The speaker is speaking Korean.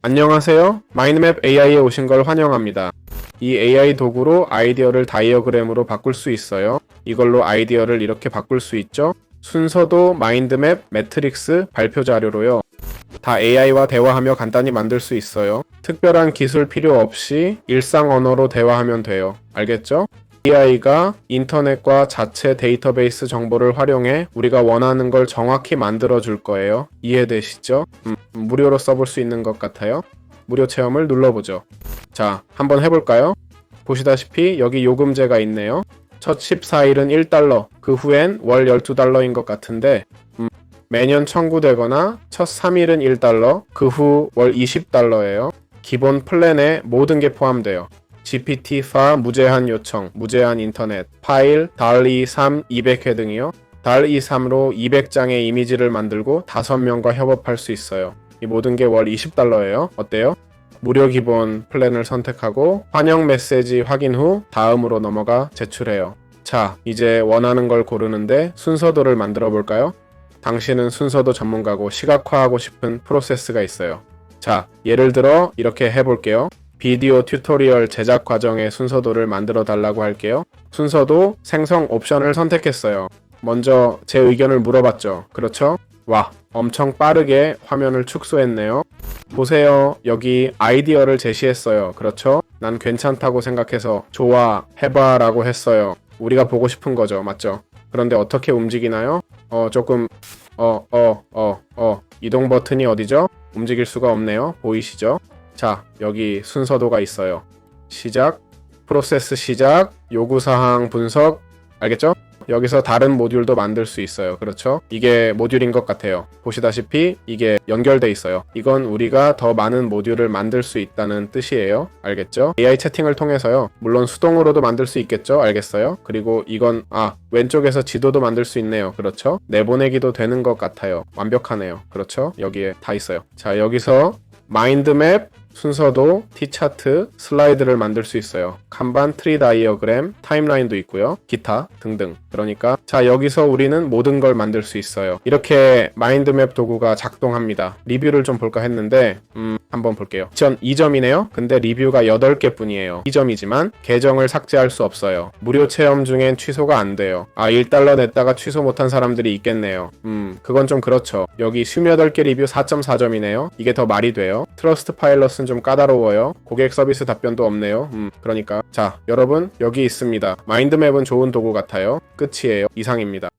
안녕하세요. 마인드맵 AI에 오신 걸 환영합니다. 이 AI 도구로 아이디어를 다이어그램으로 바꿀 수 있어요. 이걸로 아이디어를 이렇게 바꿀 수 있죠. 순서도 마인드맵 매트릭스 발표 자료로요. 다 AI와 대화하며 간단히 만들 수 있어요. 특별한 기술 필요 없이 일상 언어로 대화하면 돼요. 알겠죠? AI가 인터넷과 자체 데이터베이스 정보를 활용해 우리가 원하는 걸 정확히 만들어 줄 거예요. 이해되시죠? 음, 무료로 써볼 수 있는 것 같아요. 무료 체험을 눌러보죠. 자, 한번 해볼까요? 보시다시피 여기 요금제가 있네요. 첫 14일은 1달러, 그 후엔 월 12달러인 것 같은데, 음, 매년 청구되거나 첫 3일은 1달러, 그 후 월 20달러예요. 기본 플랜에 모든 게 포함돼요. GPT-4 무제한 요청, 무제한 인터넷, 파일, 달리 3 200회 등이요. 달리 3로 200장의 이미지를 만들고 5명과 협업할 수 있어요. 이 모든 게 월 20달러예요. 어때요? 무료 기본 플랜을 선택하고 환영 메시지 확인 후 다음으로 넘어가 제출해요. 자, 이제 원하는 걸 고르는데 순서도를 만들어 볼까요? 당신은 순서도 전문가고 시각화하고 싶은 프로세스가 있어요. 자, 예를 들어 이렇게 해볼게요. 비디오 튜토리얼 제작 과정의 순서도를 만들어 달라고 할게요. 순서도 생성 옵션을 선택했어요. 먼저 제 의견을 물어봤죠. 그렇죠? 와, 엄청 빠르게 화면을 축소했네요. 보세요. 여기 아이디어를 제시했어요. 그렇죠? 난 괜찮다고 생각해서 좋아, 해봐 라고 했어요. 우리가 보고 싶은 거죠. 맞죠? 그런데 어떻게 움직이나요? 어, 조금, 어, 어, 어, 어. 이동 버튼이 어디죠? 움직일 수가 없네요. 보이시죠? 자, 여기 순서도가 있어요. 시작, 프로세스 시작, 요구사항 분석, 알겠죠? 여기서 다른 모듈도 만들 수 있어요. 그렇죠? 이게 모듈인 것 같아요. 보시다시피 이게 연결돼 있어요. 이건 우리가 더 많은 모듈을 만들 수 있다는 뜻이에요. 알겠죠? AI 채팅을 통해서요. 물론 수동으로도 만들 수 있겠죠? 알겠어요? 그리고 이건 아 왼쪽에서 지도도 만들 수 있네요. 그렇죠? 내보내기도 되는 것 같아요. 완벽하네요. 그렇죠? 여기에 다 있어요. 자 여기서 마인드맵 순서도, T차트, 슬라이드를 만들 수 있어요. 간반, 트리 다이어그램, 타임라인도 있고요. 기타 등등. 그러니까 자 여기서 우리는 모든 걸 만들 수 있어요. 이렇게 마인드맵 도구가 작동합니다. 리뷰를 좀 볼까 했는데 음 한번 볼게요. 전 2점이네요. 근데 리뷰가 8개 뿐이에요. 2점이지만 계정을 삭제할 수 없어요. 무료 체험 중엔 취소가 안 돼요. 아 1달러 냈다가 취소 못한 사람들이 있겠네요. 음 그건 좀 그렇죠. 여기 28개 리뷰 4.4점이네요. 이게 더 말이 돼요. 트러스트 파일럿은 좀 까다로워요. 고객 서비스 답변도 없네요. 음, 그러니까. 자, 여러분, 여기 있습니다. 마인드맵은 좋은 도구 같아요. 끝이에요. 이상입니다.